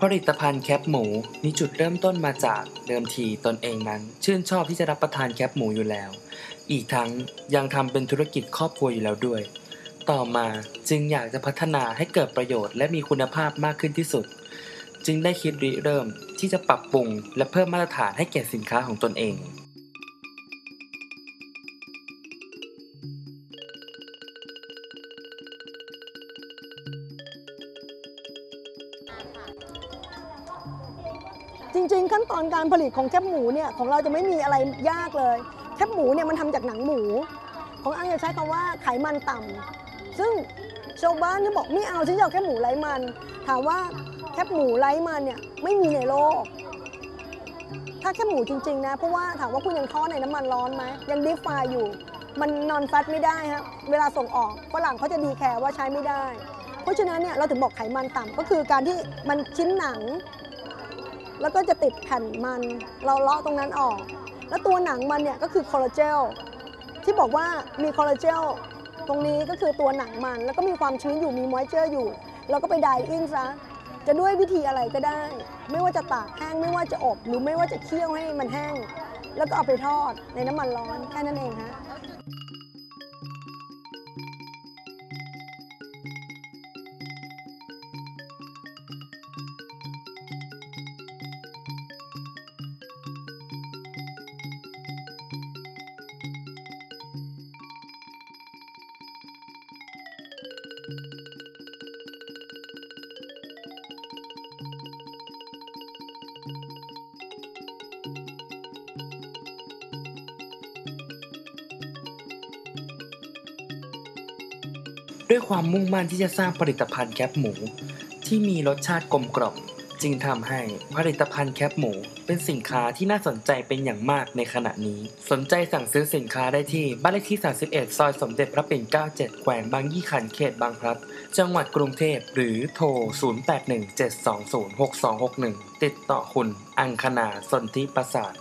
ผลิตภัณฑ์แคปหมูมีจุดเริ่มต้นมาจากเดิมทีตนเองนั้น ชื่นชอบที่จะรับประทานแคปหมูอยู่แล้ว อีกทั้งยังทำเป็นธุรกิจครอบครัวอยู่แล้วด้วย ต่อมาจึงอยากจะพัฒนาให้เกิดประโยชน์และมีคุณภาพมากขึ้นที่สุด จึงได้คิดริเริ่มที่จะปรับปรุงและเพิ่มมาตรฐานให้แก่สินค้าของตนเอง จริง ๆ ขั้นตอนการผลิตของแคบหมูเนี่ยของเราจะไม่มีอะไรยากเลย แคบหมูเนี่ยมันทำจากหนังหมู ของอังจะใช้คำว่าไขมันต่ำซึ่งชาวบ้านที่บอกไม่เอาฉันจะเอาแคบหมูไร้มัน ถามว่าแคบหมูไร้มันเนี่ยไม่มีในโลก ถ้าแคบหมูจริง ๆ นะเพราะว่าถามว่าคุณยังทอดในน้ำมันร้อนไหมยังดิฟฟายอยู่มันนอนแฟตไม่ได้ฮะเวลาส่งออกฝรั่งเขาจะดีแคร์ว่าใช้ไม่ได้ เพราะฉะนั้นเนี่ยเราถึงบอกไขมันต่ำก็คือการที่มันชิ้นหนัง แล้วก็จะติดแผ่นมัน เราเลาะตรงนั้นออก แล้วตัวหนังมันเนี่ยก็คือคอลลาเจลที่บอกว่ามีคอลลาเจลตรงนี้ก็คือตัวหนังมัน แล้วก็มีความชื้นอยู่มีมอยเจอร์อยู่ เราก็ไปไดอิงซะจะด้วยวิธีอะไรก็ได้ ไม่ว่าจะตากแห้งไม่ว่าจะอบ หรือไม่ว่าจะเคี่ยวให้มันแห้ง แล้วก็เอาไปทอดในน้ำมันร้อนแค่นั้นเองฮะ ด้วยความมุ่งมั่นที่จะสร้างผลิตภัณฑ์แคปหมู ที่มีรสชาติกลมกล่อม จึงทำให้ผลิตภัณฑ์แคปหมู เป็นสินค้าที่น่าสนใจเป็นอย่างมากในขณะนี้ สนใจสั่งซื้อสินค้าได้ที่บ้านเลขที่ 31 ซอยสมเด็จพระปิ่นเกล้า 7 แขวงบางยี่ขันเขตบางพลัด จังหวัดกรุงเทพหรือโทร 0817206261 ติดต่อคุณ อังคณาสนธิประสาท